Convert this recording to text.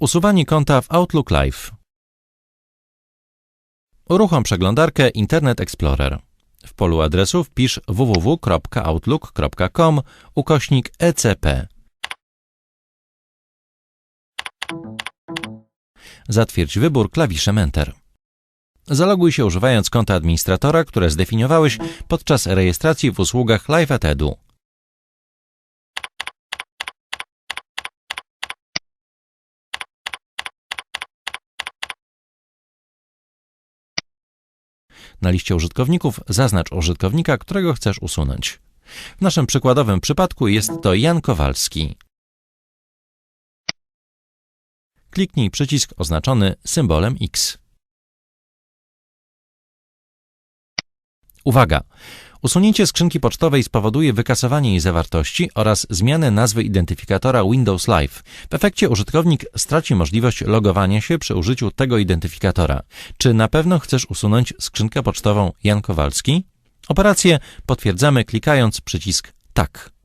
Usuwanie konta w Outlook Live. Uruchom przeglądarkę Internet Explorer. W polu adresu wpisz www.outlook.com ukośnik ECP. Zatwierdź wybór klawiszem Enter. Zaloguj się używając konta administratora, które zdefiniowałeś podczas rejestracji w usługach Live at Edu. Na liście użytkowników zaznacz użytkownika, którego chcesz usunąć. W naszym przykładowym przypadku jest to Jan Kowalski. Kliknij przycisk oznaczony symbolem X. Uwaga! Usunięcie skrzynki pocztowej spowoduje wykasowanie jej zawartości oraz zmianę nazwy identyfikatora Windows Live. W efekcie użytkownik straci możliwość logowania się przy użyciu tego identyfikatora. Czy na pewno chcesz usunąć skrzynkę pocztową Jan Kowalski? Operację potwierdzamy klikając przycisk Tak.